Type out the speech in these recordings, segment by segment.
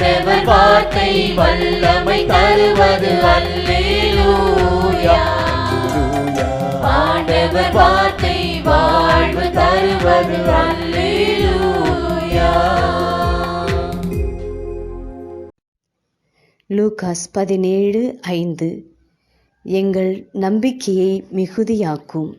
ஆண்டவர் வார்த்தை வல்லமை தருவது அல்லேலூயா. ஆண்டவர் வார்த்தை வாழ்வு தருவது அல்லேலூயா. லூகாஸ் பதினேழு ஐந்து. எங்கள் நம்பிக்கையை மிகுதியாக்கும்.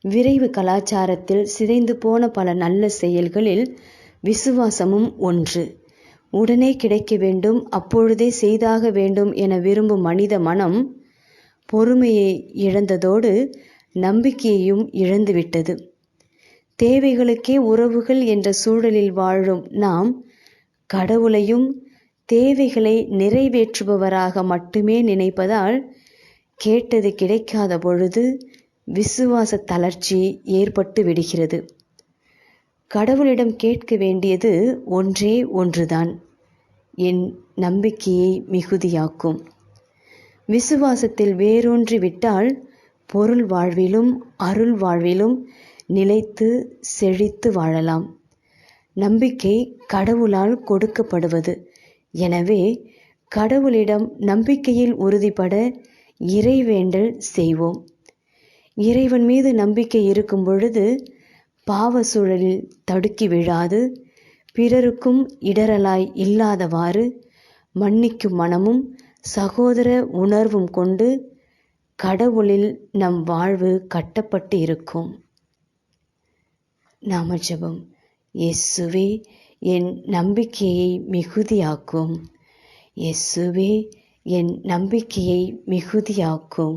விரைவு கலாச்சாரத்தில் சிதைந்து போன பல நல்ல செயல்களில் விசுவாசமும் ஒன்று. உடனே கிடைக்க வேண்டும் அப்பொழுதே செய்தாக வேண்டும் என விரும்பும் மனித மனம் பொறுமையை இழந்ததோடு நம்பிக்கையையும் இழந்துவிட்டது. தேவைகளுக்கே உறவுகள் என்ற சூழலில் வாழும் நாம் கடவுளையும் தேவைகளை நிறைவேற்றுபவராக மட்டுமே நினைப்பதால் கேட்டது கிடைக்காத பொழுது விசுவாச தளர்ச்சி ஏற்பட்டு விடுகிறது. கடவுளிடம் கேட்க வேண்டியது ஒன்றே ஒன்றுதான். என் நம்பிக்கையை மிகுதியாக்கும். விசுவாசத்தில் வேரூன்றி விட்டால் பொருள் வாழ்விலும் அருள் வாழ்விலும் நிலைத்து செழித்து வாழலாம். நம்பிக்கை கடவுளால் கொடுக்கப்படுவது. எனவே கடவுளிடம் நம்பிக்கையில் உறுதிப்பட இறைவேண்டல் செய்வோம். இறைவன் மீது நம்பிக்கை இருக்கும் பொழுது பாவ சூழலில் தடுக்கி விழாது பிறருக்கும் இடரலாய் இல்லாதவாறு மன்னிக்கும் மனமும் சகோதர உணர்வும் கொண்டு கடவுளில் நம் வாழ்வு கட்டப்பட்டு இருக்கும். நாம ஜெபம் இயேசுவே என் நம்பிக்கையை மிகுதியாக்கும். இயேசுவே என் நம்பிக்கையை மிகுதியாக்கும்.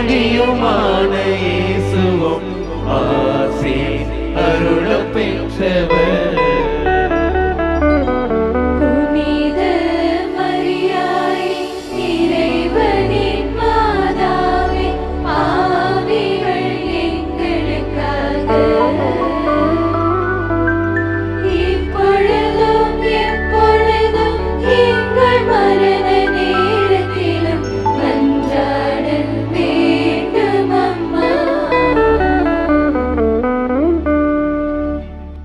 திருவயிற்றில்